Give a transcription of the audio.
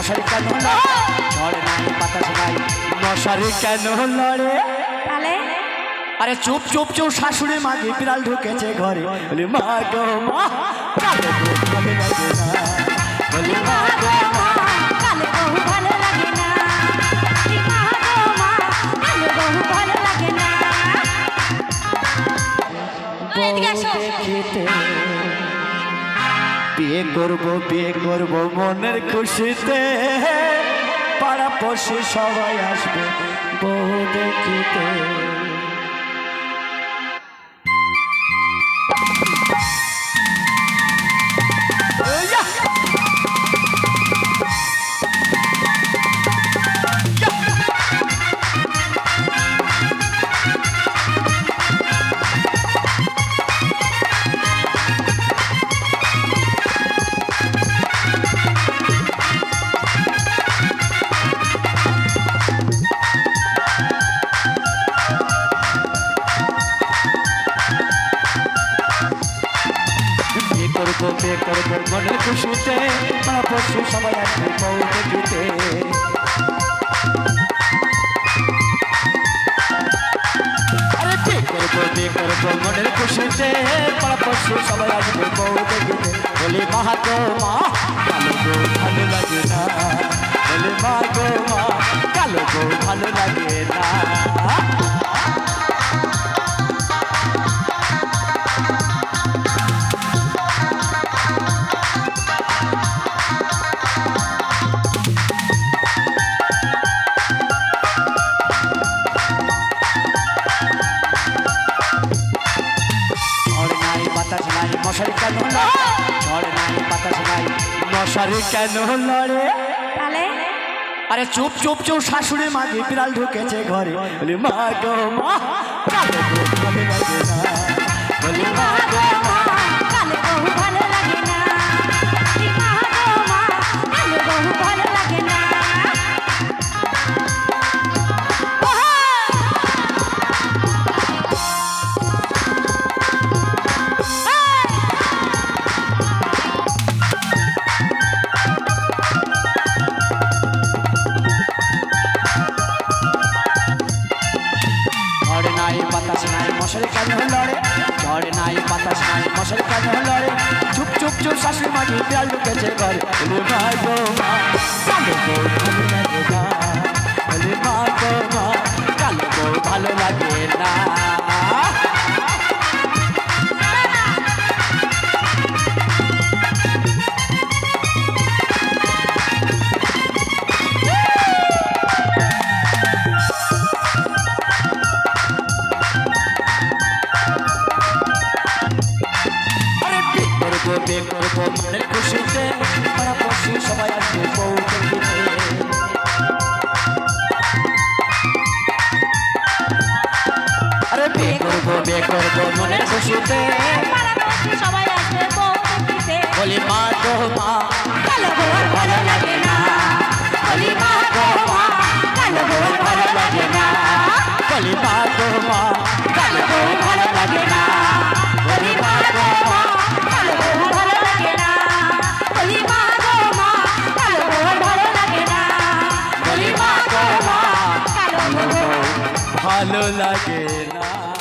মশারি কেন লড়ে? নাই বাতাস নাই মশারি কেন লড়ে? তাহলে আরে চুপ চুপ চুপ শাশুড়ি মাগে বিড়াল ঢুকেছে ঘরে। বলি মা গো মা কালো ভালো লাগে না। বলি মা গো মা কালো ভালো লাগে না। মা মা ভালো লাগে না। বিয়ে করব বিয়ে করব মনের খুশিতে। পাড়া পশে সবাই আসবে বউ দেখিতে। করব করব মনের খুশিতে পাড়া পড়শি সবাই আসবে বিয়ে করব মনের খুশিতে পাড়া পড়শি সবাই আসবে বউ দেখিতে বলি, মা গো, মা, কালো গো ভালো লাগে না। বলি, মা গো, মা, কালো গো ভালো লাগে মশারি কেন লড়ে ঝড় নাই বাতাস নাই মশারি কেন লড়ে? তাহলে আরে চুপ চুপ চুপ শাশুড়ি মা বিড়াল ঢুকেছে ঘরে। বলি মা গো মা। বলি মা গো মা। মশারি কেন লড়ে? ঝড় নাই বাতাস, নাই মশারি কেন লড়ে? চুপ চুপ চুপ, শাশুড়ি মাগে বিড়াল ঢুকেছে ঘরে। বলে ভাই গো, মা, কালো ভালো লাগে বলে গো ভালো লাগে বিয়ে করব মনের খুশিতে পাড়া পড়শি সবাই আসবে বউ আরে বিয়ে করব বিয়ে করব মনের খুশিতে। সবাই আসবে বউ বলি মা তো মা ভালো ভালো লাগে না